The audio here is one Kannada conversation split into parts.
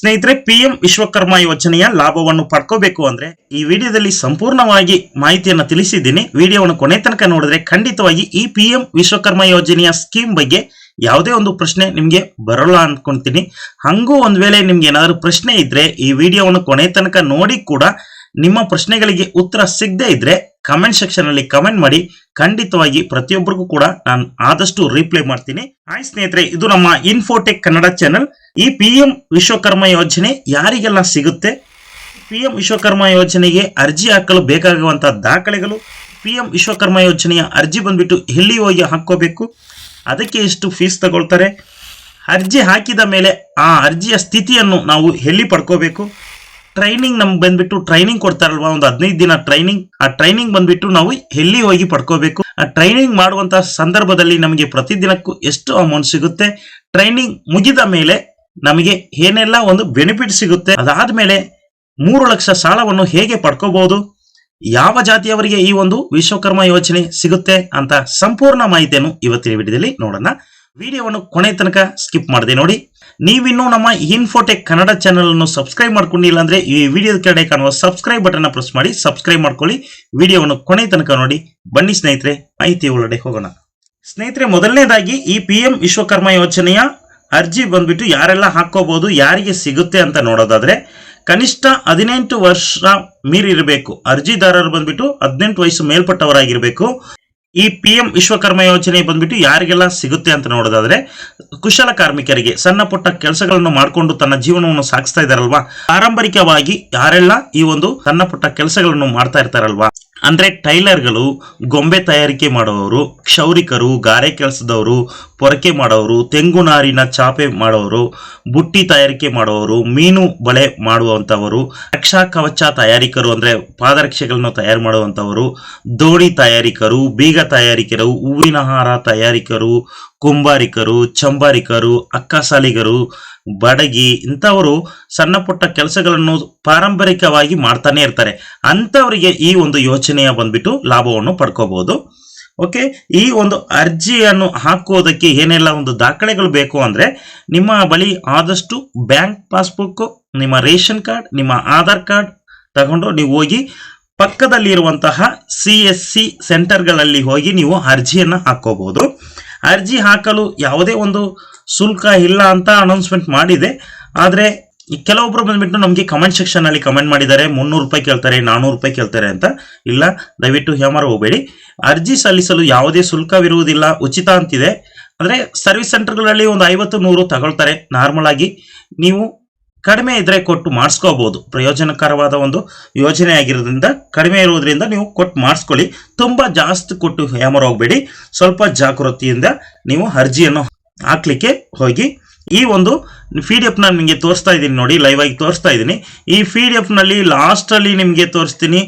ಸ್ನೇಹಿತರೆ ಪಿ ಎಂ ವಿಶ್ವಕರ್ಮ ಯೋಜನೆಯ ಲಾಭವನ್ನು ಪಡ್ಕೋಬೇಕು ಅಂದ್ರೆ ಈ ವಿಡಿಯೋದಲ್ಲಿ ಸಂಪೂರ್ಣವಾಗಿ ಮಾಹಿತಿಯನ್ನು ತಿಳಿಸಿದ್ದೀನಿ. ವಿಡಿಯೋವನ್ನು ಕೊನೆ ತನಕ ನೋಡಿದ್ರೆ ಖಂಡಿತವಾಗಿ ಈ ಪಿಎಂ ವಿಶ್ವಕರ್ಮ ಯೋಜನೆಯ ಸ್ಕೀಮ್ ಬಗ್ಗೆ ಯಾವುದೇ ಒಂದು ಪ್ರಶ್ನೆ ನಿಮ್ಗೆ ಬರೋಲ್ಲ ಅನ್ಕೊಂತೀನಿ. ಹಂಗೂ ಒಂದ್ ವೇಳೆ ನಿಮ್ಗೆ ಏನಾದರೂ ಪ್ರಶ್ನೆ ಇದ್ರೆ ಈ ವಿಡಿಯೋವನ್ನು ಕೊನೆ ತನಕ ನೋಡಿ ಕೂಡ ನಿಮ್ಮ ಪ್ರಶ್ನೆಗಳಿಗೆ ಉತ್ತರ ಸಿಗದೆ ಇದ್ರೆ ಕಮೆಂಟ್ ಸೆಕ್ಷನ್ ಅಲ್ಲಿ ಕಮೆಂಟ್ ಮಾಡಿ. ಖಂಡಿತವಾಗಿ ಪ್ರತಿಯೊಬ್ಬರಿಗೂ ಕೂಡ ನಾನು ಆದಷ್ಟು ರಿಪ್ಲೈ ಮಾಡ್ತೀನಿ. ಹಾಯ್ ಸ್ನೇಹಿತರೆ, ಇದು ನಮ್ಮ ಇನ್ಫೋಟೆಕ್ ಕನ್ನಡ ಚಾನೆಲ್ ಈ ಪಿ ವಿಶ್ವಕರ್ಮ ಯೋಜನೆ ಯಾರಿಗೆಲ್ಲ ಸಿಗುತ್ತೆ? ಪಿ ವಿಶ್ವಕರ್ಮ ಯೋಜನೆಗೆ ಅರ್ಜಿ ಹಾಕಲು ಬೇಕಾಗುವಂತಹ ದಾಖಲೆಗಳು ಪಿ ವಿಶ್ವಕರ್ಮ ಯೋಜನೆಯ ಅರ್ಜಿ ಬಂದ್ಬಿಟ್ಟು ಎಲ್ಲಿ ಹೋಗಿ ಹಾಕೋಬೇಕು ಅದಕ್ಕೆ ಎಷ್ಟು ಫೀಸ್ ತಗೊಳ್ತಾರೆ, ಅರ್ಜಿ ಹಾಕಿದ ಮೇಲೆ ಆ ಅರ್ಜಿಯ ಸ್ಥಿತಿಯನ್ನು ನಾವು ಎಲ್ಲಿ ಪಡ್ಕೋಬೇಕು ಟ್ರೈನಿಂಗ್ ನಮ್ಗೆ ಬಂದ್ಬಿಟ್ಟು ಟ್ರೈನಿಂಗ್ ಕೊಡ್ತಾರಲ್ವಾ? ಒಂದು ಹದಿನೈದು ದಿನ ಟ್ರೈನಿಂಗ್ ಆ ಟ್ರೈನಿಂಗ್ ಬಂದ್ಬಿಟ್ಟು ನಾವು ಎಲ್ಲಿ ಹೋಗಿ ಪಡ್ಕೋಬೇಕು? ಆ ಟ್ರೈನಿಂಗ್ ಮಾಡುವಂತಹ ಸಂದರ್ಭದಲ್ಲಿ ನಮಗೆ ಪ್ರತಿದಿನಕ್ಕೂ ಎಷ್ಟು ಅಮೌಂಟ್ ಸಿಗುತ್ತೆ? ಟ್ರೈನಿಂಗ್ ಮುಗಿದ ಮೇಲೆ ನಮಗೆ ಏನೆಲ್ಲ ಒಂದು ಬೆನಿಫಿಟ್ ಸಿಗುತ್ತೆ? ಅದಾದ್ಮೇಲೆ ಮೂರು ಲಕ್ಷ ಸಾಲವನ್ನು ಹೇಗೆ ಪಡ್ಕೋಬಹುದು? ಯಾವ ಜಾತಿಯವರಿಗೆ ಈ ಒಂದು ವಿಶ್ವಕರ್ಮ ಯೋಜನೆ ಸಿಗುತ್ತೆ ಅಂತ ಸಂಪೂರ್ಣ ಮಾಹಿತಿಯನ್ನು ಇವತ್ತಿನ ವಿಡಿಯೋದಲ್ಲಿ ನೋಡೋಣ. ವಿಡಿಯೋವನ್ನು ಕೊನೆ ತನಕ ಸ್ಕಿಪ್ ಮಾಡಿದೆ ನೋಡಿ. ನೀವಿನ್ನೂ ನಮ್ಮ ಇನ್ಫೋಟೆಕ್ ಕನ್ನಡ ಚಾನೆಲ್ ಅನ್ನು ಸಬ್ಸ್ಕ್ರೈಬ್ ಮಾಡ್ಕೊಂಡಿಲ್ಲ ಅಂದ್ರೆ ಈ ವಿಡಿಯೋದ ಕೆಳಗಡೆ ಕಾಣುವ ಸಬ್ಸ್ಕ್ರೈಬ್ ಬಟನ್ ಪ್ರೆಸ್ ಮಾಡಿ, ಸಬ್ಸ್ಕ್ರೈಬ್ ಮಾಡ್ಕೊಳ್ಳಿ. ವಿಡಿಯೋವನ್ನು ಕೊನೆ ತನಕ ನೋಡಿ. ಬನ್ನಿ ಸ್ನೇಹಿತರೆ, ಮಾಹಿತಿ ಒಳಗಡೆ ಹೋಗೋಣ. ಸ್ನೇಹಿತರೆ, ಮೊದಲನೇದಾಗಿ ಈ ಪಿ ಎಂ ವಿಶ್ವಕರ್ಮ ಯೋಜನೆಯ ಅರ್ಜಿ ಬಂದ್ಬಿಟ್ಟು ಯಾರೆಲ್ಲ ಹಾಕೋಬಹುದು ಯಾರಿಗೆ ಸಿಗುತ್ತೆ ಅಂತ ನೋಡೋದಾದ್ರೆ, ಕನಿಷ್ಠ ಹದಿನೆಂಟು ವರ್ಷ ಮೀರಿರಬೇಕು. ಅರ್ಜಿದಾರರು ಬಂದ್ಬಿಟ್ಟು ಹದಿನೆಂಟು ವಯಸ್ಸು ಮೇಲ್ಪಟ್ಟವರಾಗಿರ್ಬೇಕು. ಈ ಪಿ ಎಂ ವಿಶ್ವಕರ್ಮ ಯೋಜನೆ ಬಂದ್ಬಿಟ್ಟು ಯಾರಿಗೆಲ್ಲ ಸಿಗುತ್ತೆ ಅಂತ ನೋಡೋದಾದ್ರೆ ಕುಶಲ ಕಾರ್ಮಿಕರಿಗೆ ಸಣ್ಣ ಪುಟ್ಟ ಕೆಲಸಗಳನ್ನು ಮಾಡಿಕೊಂಡು ತನ್ನ ಜೀವನವನ್ನು ಸಾಗಿಸ್ತಾ ಇದಾರಲ್ವಾ? ಪಾರಂಪರಿಕವಾಗಿ ಯಾರೆಲ್ಲ ಈ ಒಂದು ಸಣ್ಣ ಪುಟ್ಟ ಕೆಲಸಗಳನ್ನು ಮಾಡ್ತಾ ಇರ್ತಾರಲ್ವಾ? ಅಂದ್ರೆ ಟೈಲರ್ಗಳು, ಗೊಂಬೆ ತಯಾರಿಕೆ ಮಾಡುವವರು ಕ್ಷೌರಿಕರು, ಗಾರೆ ಕೆಲಸದವರು ಪೊರಕೆ ಮಾಡೋರು, ತೆಂಗು ನಾರಿನ ಚಾಪೆ ಮಾಡೋರು, ಬುಟ್ಟಿ ತಯಾರಿಕೆ ಮಾಡುವವರು ಮೀನು ಬಳೆ ಮಾಡುವಂಥವರು, ರಕ್ಷಾ ಕವಚ ತಯಾರಿಕರು ಅಂದರೆ ಪಾದರಕ್ಷೆಗಳನ್ನು ತಯಾರು ಮಾಡುವಂಥವರು, ದೋಣಿ ತಯಾರಿಕರು, ಬೀಗ ತಯಾರಿಕರು, ಹೂವಿನ ಹಾರ ತಯಾರಿಕರು, ಕುಂಬಾರಿಕರು, ಚಂಬಾರಿಕರು, ಅಕ್ಕಸಾಲಿಗರು, ಬಡಗಿ ಇಂಥವರು ಸಣ್ಣ ಪುಟ್ಟ ಕೆಲಸಗಳನ್ನು ಪಾರಂಪರಿಕವಾಗಿ ಮಾಡ್ತಾನೆ ಇರ್ತಾರೆ. ಅಂಥವರಿಗೆ ಈ ಒಂದು ಯೋಚನೆಯ ಬಂದ್ಬಿಟ್ಟು ಲಾಭವನ್ನು ಪಡ್ಕೋಬಹುದು. ಓಕೆ ಈ ಒಂದು ಅರ್ಜಿಯನ್ನು ಹಾಕುವುದಕ್ಕೆ ಏನೆಲ್ಲ ಒಂದು ದಾಖಲೆಗಳು ಬೇಕು ಅಂದರೆ ನಿಮ್ಮ ಬಳಿ ಆದಷ್ಟು ಬ್ಯಾಂಕ್ ಪಾಸ್ಬುಕ್ ನಿಮ್ಮ ರೇಷನ್ ಕಾರ್ಡ್, ನಿಮ್ಮ ಆಧಾರ್ ಕಾರ್ಡ್ ತಗೊಂಡು ನೀವು ಹೋಗಿ ಪಕ್ಕದಲ್ಲಿರುವಂತಹ ಸಿ ಎಸ್ ಸಿ ಸೆಂಟರ್ಗಳಲ್ಲಿ ಹೋಗಿ ನೀವು ಅರ್ಜಿಯನ್ನು ಹಾಕೋಬಹುದು ಅರ್ಜಿ ಹಾಕಲು ಯಾವುದೇ ಒಂದು ಶುಲ್ಕ ಇಲ್ಲ ಅಂತ ಅನೌನ್ಸ್ಮೆಂಟ್ ಮಾಡಿದೆ. ಆದರೆ ಈ ಕೆಲವೊಬ್ರು ಬಂದ್ಬಿಟ್ಟು ನಮಗೆ ಕಮೆಂಟ್ ಸೆಕ್ಷನ್ ಅಲ್ಲಿ ಕಮೆಂಟ್ ಮಾಡಿದ್ದಾರೆ, ಮುನ್ನೂರು ರೂಪಾಯಿ ಕೇಳ್ತಾರೆ, ನಾನೂರು ರೂಪಾಯಿ ಕೇಳ್ತಾರೆ ಅಂತ. ಇಲ್ಲ, ದಯವಿಟ್ಟು ಹೇಮರ ಹೋಗಬೇಡಿ. ಅರ್ಜಿ ಸಲ್ಲಿಸಲು ಯಾವುದೇ ಶುಲ್ಕವಿರುವುದಿಲ್ಲ, ಉಚಿತ ಅಂತಿದೆ. ಅಂದ್ರೆ ಸರ್ವಿಸ್ ಸೆಂಟರ್ಗಳಲ್ಲಿ ಒಂದು ಐವತ್ತು, ನೂರು ತಗೊಳ್ತಾರೆ ನಾರ್ಮಲ್ ಆಗಿ. ನೀವು ಕಡಿಮೆ ಇದ್ರೆ ಕೊಟ್ಟು ಮಾಡಿಸ್ಕೋಬಹುದು ಪ್ರಯೋಜನಕರವಾದ ಒಂದು ಯೋಜನೆ ಆಗಿರೋದ್ರಿಂದ ಕಡಿಮೆ ಇರುವುದರಿಂದ ನೀವು ಕೊಟ್ಟು ಮಾಡಿಸ್ಕೊಳ್ಳಿ. ತುಂಬಾ ಜಾಸ್ತಿ ಕೊಟ್ಟು ಹೇಮರ ಹೋಗಬೇಡಿ. ಸ್ವಲ್ಪ ಜಾಗೃತಿಯಿಂದ ನೀವು ಅರ್ಜಿಯನ್ನು ಹಾಕ್ಲಿಕ್ಕೆ ಹೋಗಿ ಈ ಒಂದು ಪಿ ಡಿ ಎಫ್ನ ನಿಮಗೆ ತೋರಿಸ್ತಾ ಇದ್ದೀನಿ ನೋಡಿ ಲೈವ್ ಆಗಿ ತೋರಿಸ್ತಾ ಇದ್ದೀನಿ. ಈ ಪಿ ಡಿ ಎಫ್ನಲ್ಲಿ ನಲ್ಲಿ ಲಾಸ್ಟ್ ಅಲ್ಲಿ ನಿಮಗೆ ತೋರಿಸ್ತೀನಿ.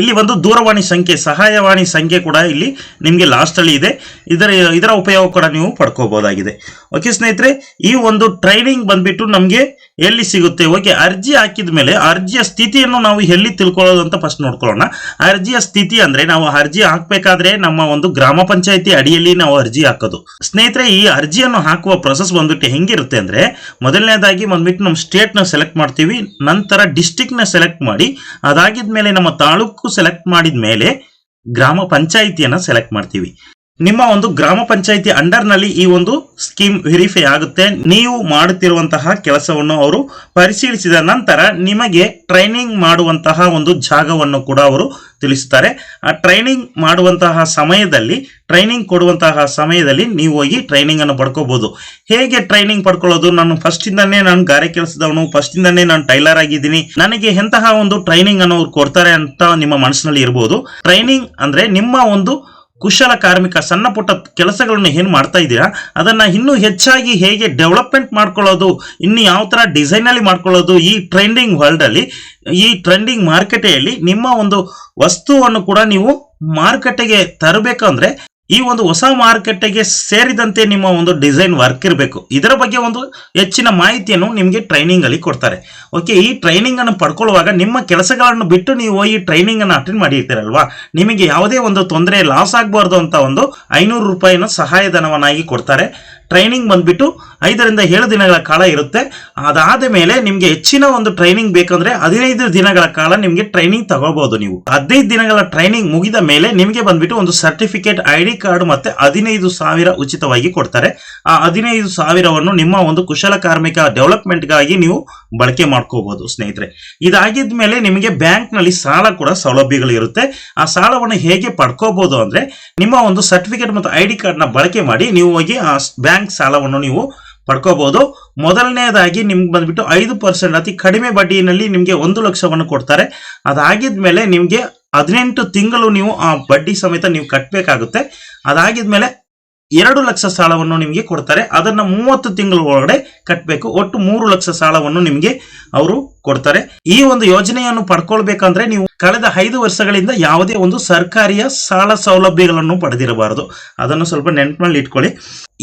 ಇಲ್ಲಿ ಒಂದು ದೂರವಾಣಿ ಸಂಖ್ಯೆ, ಸಹಾಯವಾಣಿ ಸಂಖ್ಯೆ ಕೂಡ ಇಲ್ಲಿ ನಿಮಗೆ ಲಾಸ್ಟಲ್ಲಿ ಇದೆ. ಇದರ ಇದರ ಉಪಯೋಗ ಕೂಡ ನೀವು ಪಡ್ಕೋಬಹುದಾಗಿದೆ. ಓಕೆ ಸ್ನೇಹಿತರೆ, ಈ ಒಂದು ಟ್ರೈನಿಂಗ್ ಬಂದ್ಬಿಟ್ಟು ನಮಗೆ ಎಲ್ಲಿ ಸಿಗುತ್ತೆ? ಓಕೆ ಅರ್ಜಿ ಹಾಕಿದ ಮೇಲೆ ಅರ್ಜಿಯ ಸ್ಥಿತಿಯನ್ನು ನಾವು ಎಲ್ಲಿ ತಿಳ್ಕೊಳ್ಳೋದು ಅಂತ ಫಸ್ಟ್ ನೋಡ್ಕೊಳ್ಳೋಣ. ಅರ್ಜಿಯ ಸ್ಥಿತಿ ಅಂದ್ರೆ ನಾವು ಅರ್ಜಿ ಹಾಕಬೇಕಾದ್ರೆ ನಮ್ಮ ಒಂದು ಗ್ರಾಮ ಪಂಚಾಯಿತಿ ಅಡಿಯಲ್ಲಿ ನಾವು ಅರ್ಜಿ ಹಾಕೋದು. ಸ್ನೇಹಿತರೆ, ಈ ಅರ್ಜಿಯನ್ನು ಹಾಕುವ ಪ್ರೊಸೆಸ್ ಬಂದ್ಬಿಟ್ಟು ಹೆಂಗಿರುತ್ತೆ ಅಂದ್ರೆ ಮೊದಲನೇದಾಗಿ ಬಂದ್ಬಿಟ್ಟು ನಮ್ಮ ಸ್ಟೇಟ್ನ ಸೆಲೆಕ್ಟ್ ಮಾಡ್ತೀವಿ, ನಂತರ ಡಿಸ್ಟಿಕ್ನ ಸೆಲೆಕ್ಟ್ ಮಾಡಿ, ಅದಾಗಿದ್ಮೇಲೆ ನಮ್ಮ ತಾಲೂಕು ಸೆಲೆಕ್ಟ್ ಮಾಡಿದ ಮೇಲೆ ಗ್ರಾಮ ಪಂಚಾಯಿತಿಯನ್ನ ಸೆಲೆಕ್ಟ್ ಮಾಡ್ತೀವಿ. ನಿಮ್ಮ ಒಂದು ಗ್ರಾಮ ಪಂಚಾಯಿತಿ ಅಂಡರ್ನಲ್ಲಿ ಈ ಒಂದು ಸ್ಕೀಮ್ ವೆರಿಫೈ ಆಗುತ್ತೆ. ನೀವು ಮಾಡುತ್ತಿರುವಂತಹ ಕೆಲಸವನ್ನು ಅವರು ಪರಿಶೀಲಿಸಿದ ನಂತರ ನಿಮಗೆ ಟ್ರೈನಿಂಗ್ ಮಾಡುವಂತಹ ಒಂದು ಜಾಗವನ್ನು ಕೂಡ ಅವರು ತಿಳಿಸುತ್ತಾರೆ. ಆ ಟ್ರೈನಿಂಗ್ ಮಾಡುವಂತಹ ಸಮಯದಲ್ಲಿ ಟ್ರೈನಿಂಗ್ ಕೊಡುವಂತಹ ಸಮಯದಲ್ಲಿ ನೀವು ಹೋಗಿ ಟ್ರೈನಿಂಗ್ ಅನ್ನು ಪಡ್ಕೋಬಹುದು ಹೇಗೆ ಟ್ರೈನಿಂಗ್ ಪಡ್ಕೊಳ್ಳೋದು? ನಾನು ಫಸ್ಟ್ ಇಂದನೇ ನಾನು ಗಾರೆ ಕೆಲಸದವನು ಫಸ್ಟ್ ಇಂದನೇ ನಾನು ಟೈಲರ್ ಆಗಿದ್ದೀನಿ. ನನಗೆ ಎಂತಹ ಒಂದು ಟ್ರೈನಿಂಗ್ ಅನ್ನು ಅವ್ರು ಕೊಡ್ತಾರೆ ಅಂತ ನಿಮ್ಮ ಮನಸ್ಸಿನಲ್ಲಿ ಇರಬಹುದು ಟ್ರೈನಿಂಗ್ ಅಂದ್ರೆ ನಿಮ್ಮ ಒಂದು ಕುಶಲ ಕಾರ್ಮಿಕ, ಸಣ್ಣ ಪುಟ್ಟ ಕೆಲಸಗಳನ್ನು ಏನು ಮಾಡ್ತಾ ಇದ್ದೀರಾ? ಅದನ್ನ ಇನ್ನೂ ಹೆಚ್ಚಾಗಿ ಹೇಗೆ ಡೆವಲಪ್ಮೆಂಟ್ ಮಾಡ್ಕೊಳ್ಳೋದು, ಇನ್ನು ಯಾವ ತರ ಡಿಸೈನ್ ಅಲ್ಲಿ ಮಾಡ್ಕೊಳ್ಳೋದು ಈ ಟ್ರೆಂಡಿಂಗ್ ವರ್ಲ್ಡ್ ಅಲ್ಲಿ, ಈ ಟ್ರೆಂಡಿಂಗ್ ಮಾರುಕಟ್ಟೆಯಲ್ಲಿ ನಿಮ್ಮ ಒಂದು ವಸ್ತುವನ್ನು ಕೂಡ ನೀವು ಮಾರುಕಟ್ಟೆಗೆ ತರಬೇಕಂದ್ರೆ ಈ ಒಂದು ಹೊಸ ಮಾರುಕಟ್ಟೆಗೆ ಸೇರಿದಂತೆ ನಿಮ್ಮ ಒಂದು ಡಿಸೈನ್ ವರ್ಕ್ ಇರಬೇಕು. ಇದರ ಬಗ್ಗೆ ಒಂದು ಹೆಚ್ಚಿನ ಮಾಹಿತಿಯನ್ನು ನಿಮಗೆ ಟ್ರೈನಿಂಗ್ ಅಲ್ಲಿ ಕೊಡ್ತಾರೆ. ಓಕೆ ಈ ಟ್ರೈನಿಂಗ್ ಅನ್ನು ಪಡ್ಕೊಳ್ಳುವಾಗ ನಿಮ್ಮ ಕೆಲಸಗಳನ್ನು ಬಿಟ್ಟು ನೀವು ಈ ಟ್ರೈನಿಂಗ್ ಅನ್ನು ಅಟೆಂಡ್ ಮಾಡಿರ್ತೀರಲ್ವಾ? ನಿಮಗೆ ಯಾವುದೇ ಒಂದು ತೊಂದರೆ ಲಾಸ್ ಆಗಬಾರ್ದು ಅಂತ ಒಂದು ಐನೂರು ರೂಪಾಯಿನ ಸಹಾಯಧನವನ್ನಾಗಿ ಕೊಡ್ತಾರೆ. ಟ್ರೈನಿಂಗ್ ಬಂದ್ಬಿಟ್ಟು ಐದರಿಂದ ಏಳು ದಿನಗಳ ಕಾಲ ಇರುತ್ತೆ. ಅದಾದ ಮೇಲೆ ನಿಮಗೆ ಹೆಚ್ಚಿನ ಒಂದು ಟ್ರೈನಿಂಗ್ ಬೇಕಂದ್ರೆ ಹದಿನೈದು ದಿನಗಳ ಕಾಲ ನಿಮಗೆ ಟ್ರೈನಿಂಗ್ ತಗೋಬಹುದು ನೀವು. ಹದಿನೈದು ದಿನಗಳ ಟ್ರೈನಿಂಗ್ ಮುಗಿದ ಮೇಲೆ ನಿಮಗೆ ಬಂದ್ಬಿಟ್ಟು ಒಂದು ಸರ್ಟಿಫಿಕೇಟ್ ಐ ಕಾರ್ಡ್ ಮತ್ತೆ ಹದಿನೈದು ಸಾವಿರ ಉಚಿತವಾಗಿ ಕೊಡ್ತಾರೆ. ಆ ಹದಿನೈದು ಸಾವಿರವನ್ನು ನಿಮ್ಮ ಒಂದು ಕುಶಲ ಕಾರ್ಮಿಕ ಡೆವಲಪ್ಮೆಂಟ್ಗಾಗಿ ನೀವು ಬಳಕೆ ಮಾಡ್ಕೋಬಹುದು ಸ್ನೇಹಿತರೆ. ಇದಾಗಿದ ಮೇಲೆ ನಿಮಗೆ ಬ್ಯಾಂಕ್ನಲ್ಲಿ ಸಾಲ ಕೂಡ ಸೌಲಭ್ಯಗಳು ಇರುತ್ತೆ. ಆ ಸಾಲವನ್ನು ಹೇಗೆ ಪಡ್ಕೋಬಹುದು ಅಂದ್ರೆ ನಿಮ್ಮ ಒಂದು ಸರ್ಟಿಫಿಕೇಟ್ ಮತ್ತು ಐ ಡಿ ಕಾರ್ಡ್ನ ಬಳಕೆ ಮಾಡಿ ನೀವು ಹೋಗಿ ಆ ಬ್ಯಾಂಕ್ ಸಾಲವನ್ನು ನೀವು ಪಡ್ಕೋಬಹುದು ಮೊದಲನೇದಾಗಿ ನಿಮ್ಗೆ ಬಂದ್ಬಿಟ್ಟು ಐದು ಪರ್ಸೆಂಟ್ ಅತಿ ಕಡಿಮೆ ಬಡ್ಡಿಯಲ್ಲಿ ನಿಮಗೆ ಒಂದು ಲಕ್ಷವನ್ನು ಕೊಡ್ತಾರೆ. ಅದಾಗಿದ್ಮೇಲೆ ನಿಮಗೆ ಹದಿನೆಂಟು ತಿಂಗಳು ನೀವು ಆ ಬಡ್ಡಿ ಸಮೇತ ನೀವು ಕಟ್ಟಬೇಕಾಗುತ್ತೆ ಅದಾಗಿದ್ಮೇಲೆ ಎರಡು ಲಕ್ಷ ಸಾಲವನ್ನು ನಿಮಗೆ ಕೊಡ್ತಾರೆ. ಅದನ್ನ ಮೂವತ್ತು ತಿಂಗಳ ಒಳಗಡೆ ಕಟ್ಟಬೇಕು ಒಟ್ಟು ಮೂರು ಲಕ್ಷ ಸಾಲವನ್ನು ನಿಮಗೆ ಅವರು ಕೊಡ್ತಾರೆ. ಈ ಒಂದು ಯೋಜನೆಯನ್ನು ಪಡ್ಕೊಳ್ಬೇಕಂದ್ರೆ ನೀವು ಕಳೆದ ಐದು ವರ್ಷಗಳಿಂದ ಯಾವುದೇ ಒಂದು ಸರ್ಕಾರಿಯ ಸಾಲ ಸೌಲಭ್ಯಗಳನ್ನು ಪಡೆದಿರಬಾರದು. ಅದನ್ನು ಸ್ವಲ್ಪ ನೆನಪಿನಲ್ಲಿ ಇಟ್ಕೊಳ್ಳಿ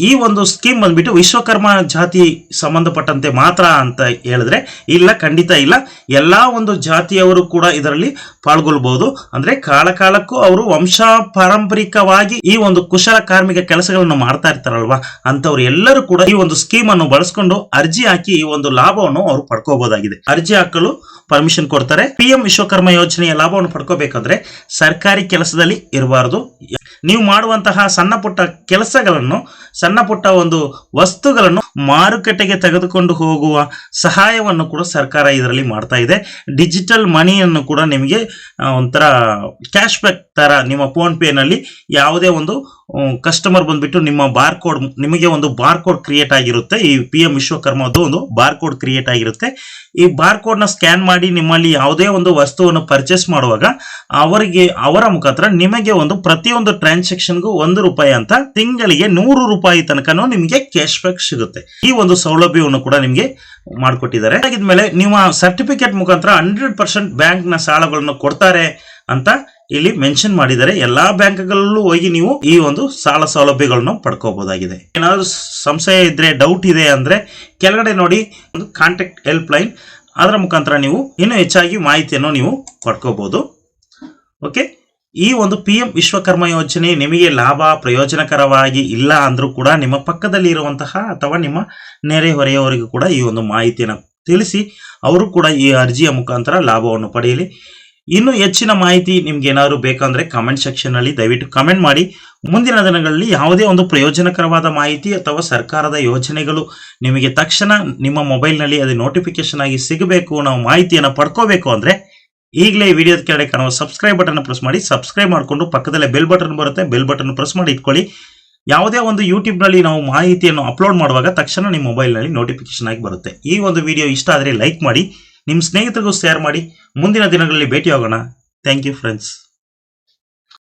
ಈ ಒಂದು ಸ್ಕೀಮ್ ಬಂದ್ಬಿಟ್ಟು ವಿಶ್ವಕರ್ಮ ಜಾತಿ ಸಂಬಂಧಪಟ್ಟಂತೆ ಮಾತ್ರ ಅಂತ ಹೇಳಿದ್ರೆ ಇಲ್ಲ, ಖಂಡಿತ ಇಲ್ಲ. ಎಲ್ಲ ಒಂದು ಜಾತಿಯವರು ಕೂಡ ಇದರಲ್ಲಿ ಪಾಲ್ಗೊಳ್ಬಹುದು. ಅಂದ್ರೆ ಕಾಲಕಾಲಕ್ಕೂ ಅವರು ವಂಶ ಪಾರಂಪರಿಕವಾಗಿ ಈ ಒಂದು ಕುಶಲ ಕಾರ್ಮಿಕ ಕೆಲಸಗಳನ್ನು ಮಾಡ್ತಾ ಇರ್ತಾರಲ್ವಾ? ಅಂತವ್ರು ಎಲ್ಲರೂ ಕೂಡ ಈ ಒಂದು ಸ್ಕೀಮ್ ಅನ್ನು ಬಳಸ್ಕೊಂಡು ಅರ್ಜಿ ಹಾಕಿ ಈ ಒಂದು ಲಾಭವನ್ನು ಅವರು ಪಡ್ಕೋಬಹುದಾಗಿದೆ. ಅರ್ಜಿ ಹಾಕಲು ಪರ್ಮಿಷನ್ ಕೊಡ್ತಾರೆ. ಪಿ ಎಂ ವಿಶ್ವಕರ್ಮ ಯೋಜನೆಯ ಲಾಭವನ್ನು ಪಡ್ಕೋಬೇಕಂದ್ರೆ ಸರ್ಕಾರಿ ಕೆಲಸದಲ್ಲಿ ಇರಬಾರದು. ನೀವು ಮಾಡುವಂತಹ ಸಣ್ಣ ಪುಟ್ಟ ಕೆಲಸಗಳನ್ನು, ಸಣ್ಣ ಪುಟ್ಟ ಒಂದು ವಸ್ತುಗಳನ್ನು ಮಾರುಕಟ್ಟೆಗೆ ತೆಗೆದುಕೊಂಡು ಹೋಗುವ ಸಹಾಯವನ್ನು ಕೂಡ ಸರ್ಕಾರ ಇದರಲ್ಲಿ ಮಾಡ್ತಾ ಇದೆ. ಡಿಜಿಟಲ್ ಮನಿಯನ್ನು ಕೂಡ ನಿಮಗೆ ಒಂಥರ ಕ್ಯಾಶ್ ಬ್ಯಾಕ್ ತರ ನಿಮ್ಮ ಫೋನ್ ಪೇ ನಲ್ಲಿ ಯಾವುದೇ ಒಂದು ಕಸ್ಟಮರ್ ಬಂದ್ಬಿಟ್ಟು ನಿಮ್ಮ ಬಾರ್ ಕೋಡ್ ನಿಮಗೆ ಒಂದು ಬಾರ್ ಕೋಡ್ ಕ್ರಿಯೇಟ್ ಆಗಿರುತ್ತೆ. ಈ ಪಿ ಎಂ ವಿಶ್ವಕರ್ಮದ್ದು ಒಂದು ಬಾರ್ ಕೋಡ್ ಕ್ರಿಯೇಟ್ ಆಗಿರುತ್ತೆ. ಈ ಬಾರ್ ಕೋಡ್ನ ಸ್ಕ್ಯಾನ್ ಮಾಡಿ ನಿಮ್ಮಲ್ಲಿ ಯಾವುದೇ ಒಂದು ವಸ್ತುವನ್ನು ಪರ್ಚೇಸ್ ಮಾಡುವಾಗ ಅವರಿಗೆ, ಅವರ ಮುಖಾಂತರ ನಿಮಗೆ ಒಂದು ಪ್ರತಿಯೊಂದು ಟ್ರಾನ್ಸಾಕ್ಷನ್ಗೂ ಒಂದು ರೂಪಾಯಿ ಅಂತ ತಿಂಗಳಿಗೆ ನೂರು ರೂಪಾಯಿ ತನಕನೂ ನಿಮಗೆ ಕ್ಯಾಶ್ ಬ್ಯಾಕ್ ಸಿಗುತ್ತೆ. ಈ ಒಂದು ಸೌಲಭ್ಯವನ್ನು ಕೂಡ ನಿಮಗೆ ಮಾಡಿಕೊಟ್ಟಿದ್ದಾರೆ. ಹಾಗಿದ್ಮೇಲೆ ನಿಮ್ಮ ಸರ್ಟಿಫಿಕೇಟ್ ಮುಖಾಂತರ ಹಂಡ್ರೆಡ್ ಪರ್ಸೆಂಟ್ ಬ್ಯಾಂಕ್ನ ಸಾಲಗಳನ್ನು ಕೊಡ್ತಾರೆ ಅಂತ ಇಲ್ಲಿ ಮೆನ್ಷನ್ ಮಾಡಿದರೆ ಎಲ್ಲಾ ಬ್ಯಾಂಕ್ಗಳಲ್ಲೂ ಹೋಗಿ ನೀವು ಈ ಒಂದು ಸಾಲ ಸೌಲಭ್ಯಗಳನ್ನು ಪಡ್ಕೋಬಹುದಾಗಿದೆ. ಏನಾದ್ರು ಸಂಶಯ ಇದ್ರೆ ಡೌಟ್ ಇದೆ ಅಂದ್ರೆ ಕೆಳಗಡೆ ನೋಡಿ ಒಂದು ಕಾಂಟ್ಯಾಕ್ಟ್ ಹೆಲ್ಪ್ ಲೈನ್ ಅದರ ಮುಖಾಂತರ ನೀವು ಇನ್ನೂ ಹೆಚ್ಚಾಗಿ ಮಾಹಿತಿಯನ್ನು ನೀವು ಪಡ್ಕೋಬಹುದು. ಓಕೆ ಈ ಒಂದು ಪಿ ಎಂ ವಿಶ್ವಕರ್ಮ ಯೋಜನೆ ನಿಮಗೆ ಲಾಭ ಪ್ರಯೋಜನಕರವಾಗಿ ಇಲ್ಲ ಅಂದ್ರೂ ಕೂಡ ನಿಮ್ಮ ಪಕ್ಕದಲ್ಲಿ ಇರುವಂತಹ ಅಥವಾ ನಿಮ್ಮ ನೆರೆಹೊರೆಯವರಿಗೂ ಕೂಡ ಈ ಒಂದು ಮಾಹಿತಿಯನ್ನು ತಿಳಿಸಿ, ಅವರು ಕೂಡ ಈ ಅರ್ಜಿಯ ಮುಖಾಂತರ ಲಾಭವನ್ನು ಪಡೆಯಲಿ. ಇನ್ನು ಹೆಚ್ಚಿನ ಮಾಹಿತಿ ನಿಮ್ಗೆ ಏನಾದ್ರು ಬೇಕಂದ್ರೆ ಕಮೆಂಟ್ ಸೆಕ್ಷನ್ ಅಲ್ಲಿ ದಯವಿಟ್ಟು ಕಮೆಂಟ್ ಮಾಡಿ. ಮುಂದಿನ ದಿನಗಳಲ್ಲಿ ಯಾವುದೇ ಒಂದು ಪ್ರಯೋಜನಕರವಾದ ಮಾಹಿತಿ ಅಥವಾ ಸರ್ಕಾರದ ಯೋಜನೆಗಳು ನಿಮಗೆ ತಕ್ಷಣ ನಿಮ್ಮ ಮೊಬೈಲ್ನಲ್ಲಿ ಅದು ನೋಟಿಫಿಕೇಶನ್ ಆಗಿ ಸಿಗಬೇಕು, ನಾವು ಮಾಹಿತಿಯನ್ನು ಪಡ್ಕೋಬೇಕು ಅಂದ್ರೆ ಈಗಲೇ ಈ ವಿಡಿಯೋದ ಕೆಳಗೆ ಕಾಣುವ ಸಬ್ಸ್ಕ್ರೈಬ್ ಬಟನ್ ಪ್ರೆಸ್ ಮಾಡಿ. ಸಬ್ಸ್ಕ್ರೈಬ್ ಮಾಡಿಕೊಂಡು ಪಕ್ಕದಲ್ಲೇ ಬೆಲ್ ಬಟನ್ ಬರುತ್ತೆ ಬೆಲ್ ಬಟನ್ ಪ್ರೆಸ್ ಮಾಡಿ ಇಟ್ಕೊಳ್ಳಿ. ಯಾವುದೇ ಒಂದು ಯೂಟ್ಯೂಬ್ನಲ್ಲಿ ನಾವು ಮಾಹಿತಿಯನ್ನು ಅಪ್ಲೋಡ್ ಮಾಡುವಾಗ ತಕ್ಷಣ ನಿಮ್ಮ ಮೊಬೈಲ್ನಲ್ಲಿ ನೋಟಿಫಿಕೇಶನ್ ಆಗಿ ಬರುತ್ತೆ. ಈ ಒಂದು ವಿಡಿಯೋ ಇಷ್ಟ ಆದರೆ ಲೈಕ್ ಮಾಡಿ. ನಿಮ್ಮ ಸ್ನೇಹಿತರಿಗೂ ಶೇರ್ ಮಾಡಿ ಮುಂದಿನ ದಿನಗಳಲ್ಲಿ ಭೇಟಿಯಾಗೋಣ. Thank you friends